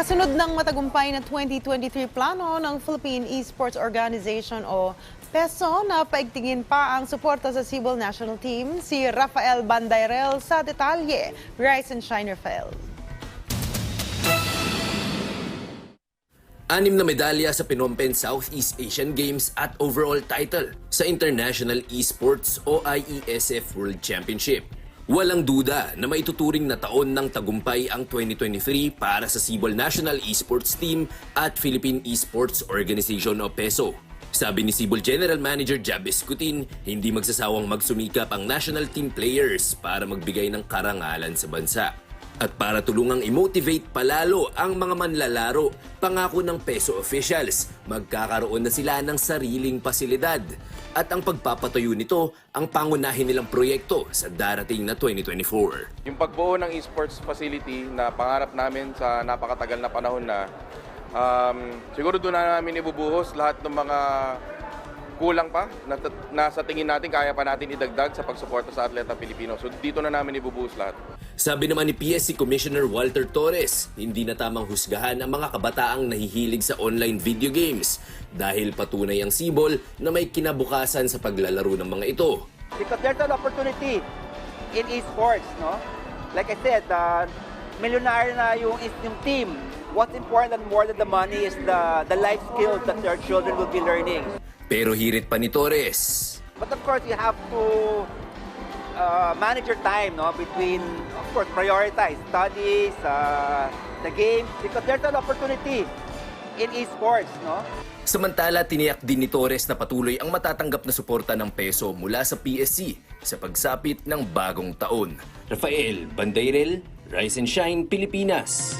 Kasunod ng matagumpay na 2023 plano ng Philippine Esports Organization o PESO na paigtingin pa ang suporta sa Cebu National Team, si Rafael Bandairel sa detalye. Rise and Shine Rafael. Anim na medalya sa Phnom Southeast Asian Games at overall title sa International Esports o IESF World Championship. Walang duda na maituturing na taon ng tagumpay ang 2023 para sa Cebol National Esports Team at Philippine Esports Organization o PESO. Sabi ni Cebol General Manager Jab Escutin, hindi magsasawang magsumikap ang national team players para magbigay ng karangalan sa bansa. At para tulungang i-motivate palalo ang mga manlalaro, pangako ng peso officials, magkakaroon na sila ng sariling pasilidad. At ang pagpapatayo nito ang pangunahin nilang proyekto sa darating na 2024. Yung pagbuo ng esports facility na pangarap namin sa napakatagal na panahon na, um, siguro doon na namin ibubuhos lahat ng mga kulang pa na, na sa tingin natin kaya pa natin idagdag sa pagsuporta sa atleta Pilipino. So dito na namin ibubuhos lahat. Sabi naman ni PSC Commissioner Walter Torres, hindi na tamang husgahan ang mga kabataang nahihilig sa online video games dahil patunay ang sibol na may kinabukasan sa paglalaro ng mga ito. because there's an opportunity in esports, no? Like I said, uh, millionaire na yung, is yung team. What's important more than the money is the, the life skills that their children will be learning. Pero hirit pa ni Torres, But of course, you have to uh, manage your time, no? Between, of course, prioritize studies, uh, the game, because there's an opportunity in esports, no? Samantala, tiniyak din ni Torres na patuloy ang matatanggap na suporta ng peso mula sa PSC sa pagsapit ng bagong taon. Rafael Bandairel, Rise and Shine, Pilipinas.